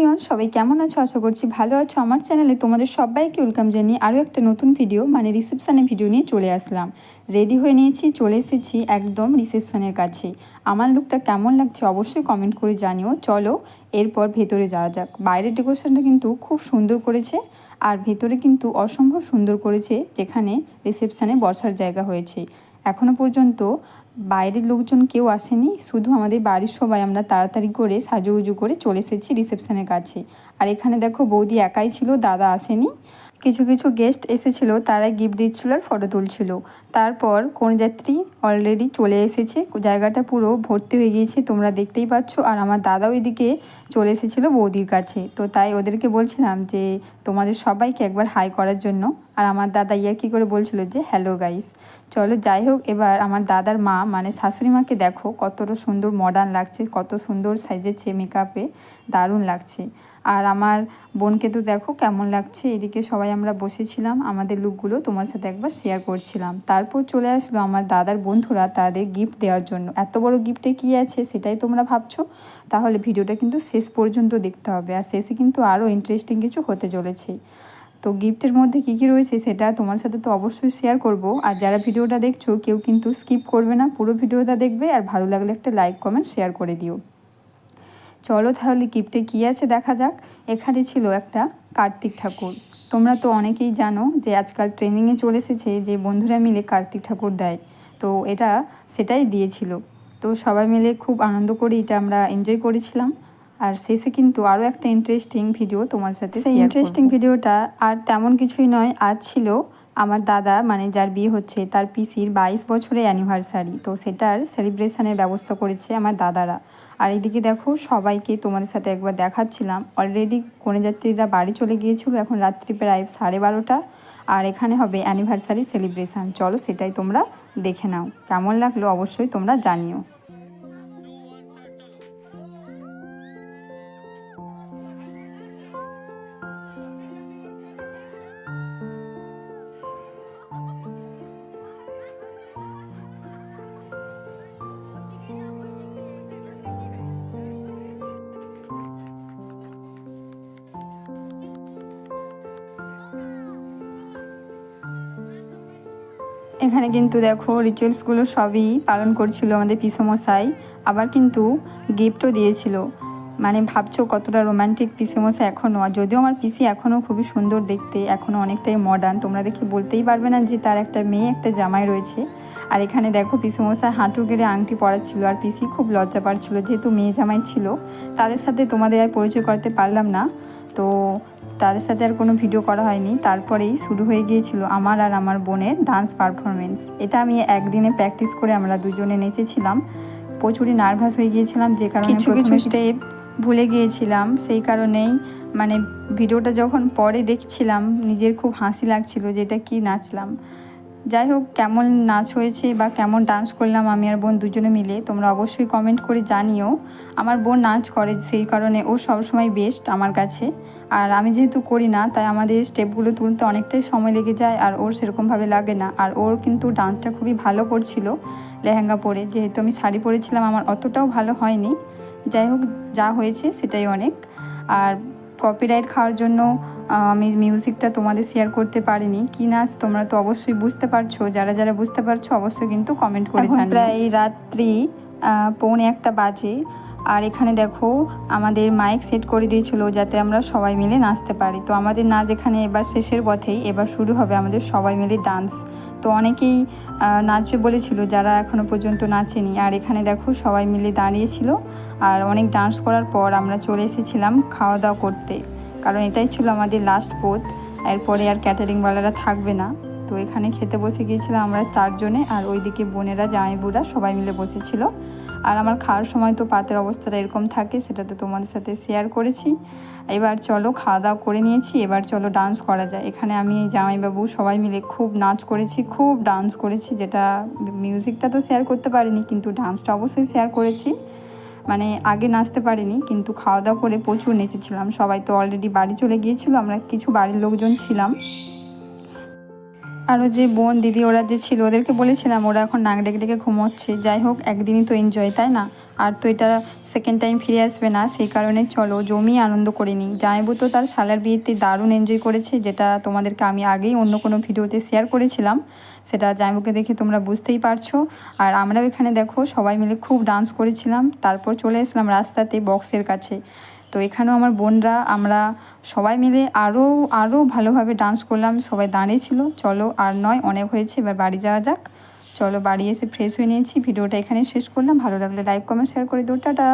Everyone সবাই কেমন আছো? আশা করছি ভালো আছো। আমার চ্যানেলে তোমাদের সবাইকে ওয়েলকাম জানিয়ে আরও একটা নতুন ভিডিও মানে রিসেপশানের ভিডিও নিয়ে চলে আসলাম। রেডি হয়ে নিয়েছি, চলে এসেছি একদম রিসেপশানের কাছে। আমার লুকটা কেমন লাগছে অবশ্যই কমেন্ট করে জানিও। চলো, এরপর ভেতরে যাওয়া যাক। বাইরের ডেকোরেশনটা কিন্তু খুব সুন্দর করেছে, আর ভেতরে কিন্তু অসম্ভব সুন্দর করেছে, যেখানে রিসেপশানে বসার জায়গা হয়েছে। এখনও পর্যন্ত বাইরের লোকজন কেউ আসেনি, শুধু আমাদের বাড়ির সবাই। আমরা তাড়াতাড়ি করে সাজুগুজু করে চলে এসেছি রিসেপশনের কাছে। আর এখানে দেখো বৌদি একাই ছিল, দাদা আসেনি। কিছু কিছু গেস্ট এসেছিল, তারা গিফট দিচ্ছিল আর ফটো তুলছিল। তারপর কোন যাত্রী অলরেডি চলে এসেছে, জায়গাটা পুরো ভর্তি হয়ে গিয়েছে, তোমরা দেখতেই পাচ্ছ। আর আমার দাদা ওইদিকে চলে এসেছিল বৌদির কাছে। তো তাই ওদেরকে বলছিলাম যে, তোমাদের সবাইকে একবার হাই করার জন্য। আর আমার দাদা ইয়া কী করে বলছিল যে হ্যালো গাইস চলো যাই হোক, এবার আমার দাদার মা মানে শাশুড়ি মাকে দেখো, কতটা সুন্দর মডার্ন লাগছে, কত সুন্দর সাইজেছে মেকআপে দারুণ লাগছে। আর আমার বোনকে তো দেখো কেমন লাগছে। এদিকে সবাই আমরা বসেছিলাম, আমাদের লুকগুলো তোমার সাথে একবার শেয়ার করছিলাম। তারপর চলে আসলো আমার দাদার বন্ধুরা তাদের গিফট দেওয়ার জন্য। এত বড় গিফটে কী আছে সেটাই তোমরা ভাবছ? তাহলে ভিডিওটা কিন্তু শেষ পর্যন্ত দেখতে হবে। আর শেষে কিন্তু আরও ইন্টারেস্টিং কিছু হতে চলেছে। তো গিফটের মধ্যে কী কী রয়েছে সেটা তোমার সাথে তো অবশ্যই শেয়ার করব। আর যারা ভিডিওটা দেখছ কেউ কিন্তু স্কিপ করবে না, পুরো ভিডিওটা দেখবে। আর ভালো লাগলে একটা লাইক কমেন্ট শেয়ার করে দিও। চলো তাহলে গিফটে কী আছে দেখা যাক। এখানে ছিল একটা কার্তিক ঠাকুর। তোমরা তো অনেকেই জানো যে আজকাল ট্রেনিংয়ে চলে এসেছে যে বন্ধুরা মিলে কার্তিক ঠাকুর দেয়। তো এটা সেটাই দিয়েছিল। তো সবাই মিলে খুব আনন্দ করে এটা আমরা এনজয় করেছিলাম। আর শেষে কিন্তু আরও একটা ইন্টারেস্টিং ভিডিও তোমার সাথে সেই ইন্টারেস্টিং ভিডিওটা আর তেমন কিছুই নয় আজ ছিল আমার দাদা মানে যার বিয়ে হচ্ছে তার পিসির বাইশ বছরের অ্যানিভার্সারি তো সেটার সেলিব্রেশনের ব্যবস্থা করেছে আমার দাদারা। আর এদিকে দেখো, সবাইকে তোমাদের সাথে একবার দেখাচ্ছিলাম। অলরেডি কনেযাত্রীরা বাড়ি চলে গিয়েছিল, এখন রাত্রি প্রায় সাড়ে বারোটা। আর এখানে হবে অ্যানিভার্সারি সেলিব্রেশান চলো সেটাই তোমরা দেখে নাও। কেমন লাগল অবশ্যই তোমরা জানিও। এখানে কিন্তু দেখো রিচুয়ালসগুলো সবই পালন করছিল আমাদের পিসমশাই। আবার কিন্তু গিফটও দিয়েছিল। মানে ভাবছ কতটা রোম্যান্টিক পিসেমশাই এখনও আর যদিও আমার পিসি এখনও খুবই সুন্দর দেখতে এখনও অনেকটাই মডার্ন তোমরা দেখে বলতেই পারবে না যে তার একটা মেয়ে, একটা জামাই রয়েছে। আর এখানে দেখো পিসেমশাই হাঁটু গেড়ে আংটি পরাচ্ছিল। আর পিসি খুব লজ্জা পাচ্ছিল, যেহেতু মেয়ে জামাই ছিল। তাদের সাথে তোমাদের আর পরিচয় করতে পারলাম না। তো তাদের সাথে আর কোনো ভিডিও করা হয়নি। তারপরেই শুরু হয়ে গিয়েছিল আমার আর আমার বোনের ডান্স পারফরমেন্স এটা আমি একদিনে প্র্যাকটিস করে আমরা দুজনে নেচেছিলাম। প্রচুরই নার্ভাস হয়ে গিয়েছিলাম যে কারণে কিছু কিছু। স্টেপ ভুলে গিয়েছিলাম। সেই কারণেই মানে ভিডিওটা যখন পরে দেখছিলাম নিজের খুব হাসি লাগছিল যেটা কি নাচলাম। যাই হোক, কেমন নাচ হয়েছে বা কেমন ডান্স করলাম আমি আর বোন দুজনে মিলে, তোমরা অবশ্যই কমেন্ট করে জানিও। আমার বোন নাচ করে, সেই কারণে ও সবসময় বেস্ট আমার কাছে। আর আমি যেহেতু করি না, তাই আমাদের স্টেপগুলো তুলতে অনেকটাই সময় লেগে যায়, আর ওর সেরকমভাবে লাগে না। আর ওর কিন্তু ডান্সটা খুবই ভালো করছিল লেহেঙ্গা পরে। যেহেতু আমি শাড়ি পরেছিলাম, আমার অতটাও ভালো হয়নি। যাই হোক, যা হয়েছে সেটাই অনেক। আর কপিরাইট খাওয়ার জন্য আমি মিউজিকটা তোমাদের শেয়ার করতে পারিনি। কি নাচ তোমরা তো অবশ্যই বুঝতে পারছ। যারা যারা বুঝতে পারছ অবশ্যই কিন্তু কমেন্ট করে জানিও। প্রায় রাত্রি পৌনে একটা বাজে। আর এখানে দেখো আমাদের মাইক সেট করে দিয়েছিল যাতে আমরা সবাই মিলে নাচতে পারি। তো আমাদের নাচ এখানে এবার শেষের পথেই। এবার শুরু হবে আমাদের সবাই মিলে ডান্স তো অনেকেই নাচবে বলেছিল যারা এখনও পর্যন্ত নাচেনি। আর এখানে দেখো সবাই মিলে দাঁড়িয়েছিল। আর অনেক ডান্স করার পর আমরা চলে এসেছিলাম খাওয়া দাওয়া করতে। কারণ এটাই ছিল আমাদের লাস্ট পোথ এরপরে আর ক্যাটারিংওয়ালারা থাকবে না। তো এখানে খেতে বসে গিয়েছিলাম আমরা চারজনে আর ওইদিকে বোনেরা জামাইবুরা সবাই মিলে বসেছিল। আর আমার খাওয়ার সময় তো পাতের অবস্থাটা এরকম থাকে, সেটা তো তোমাদের সাথে শেয়ার করেছি। এবার চলো খাওয়া দাওয়া করে নিয়েছি, এবার চলো ডান্স করা যায়। এখানে আমি, জামাইবাবু সবাই মিলে খুব নাচ করেছি, খুব ডান্স করেছি, যেটা মিউজিকটা তো শেয়ার করতে পারিনি, কিন্তু ডান্সটা অবশ্যই শেয়ার করেছি। মানে আগে নাচতে পারিনি, কিন্তু খাওয়া দাওয়া করে প্রচুর নেচেছিলাম। সবাই তো অলরেডি বাড়ি চলে গিয়েছিল, আমরা কিছু বাড়ির লোকজন ছিলাম। আরও যে বোন, দিদি, ওরা যে ছিল, ওদেরকে বলেছিলাম, ওরা এখন নাক ডেকে ডেকে ঘুমোচ্ছে। যাই হোক, একদিনই তো এনজয় তাই না? আর তো এটা সেকেন্ড টাইম ফিরে আসবে না, সেই কারণে চলো জমিয়ে আনন্দ করে নিই। জামাইবু তো তার শালার বিয়েতে দারুণ এনজয় করেছে, যেটা তোমাদেরকে আমি আগেই অন্য কোনো ভিডিওতে শেয়ার করেছিলাম। সেটা জামাইবুকে দেখে তোমরা বুঝতেই পারছ। আর আমরাও এখানে দেখো, সবাই মিলে খুব ডান্স করেছিলাম। তারপর চলে এসলাম রাস্তাতে বক্সের কাছে। তো এখানেও আমার বোনরা, আমরা সবাই মিলে আরও আরও ভালোভাবে ডান্স করলাম। সবাই দাঁড়িয়েছিল চলো আর নয়, অনেক হয়েছে। এবার বাড়ি যাওয়া যাক। চলো বাড়ি এসে ফ্রেশ হয়ে নিয়েছি। ভিডিওটা এখানে শেষ করলাম। ভালো লাগলে লাইক কমেন্ট শেয়ার করে দিও। টাটা!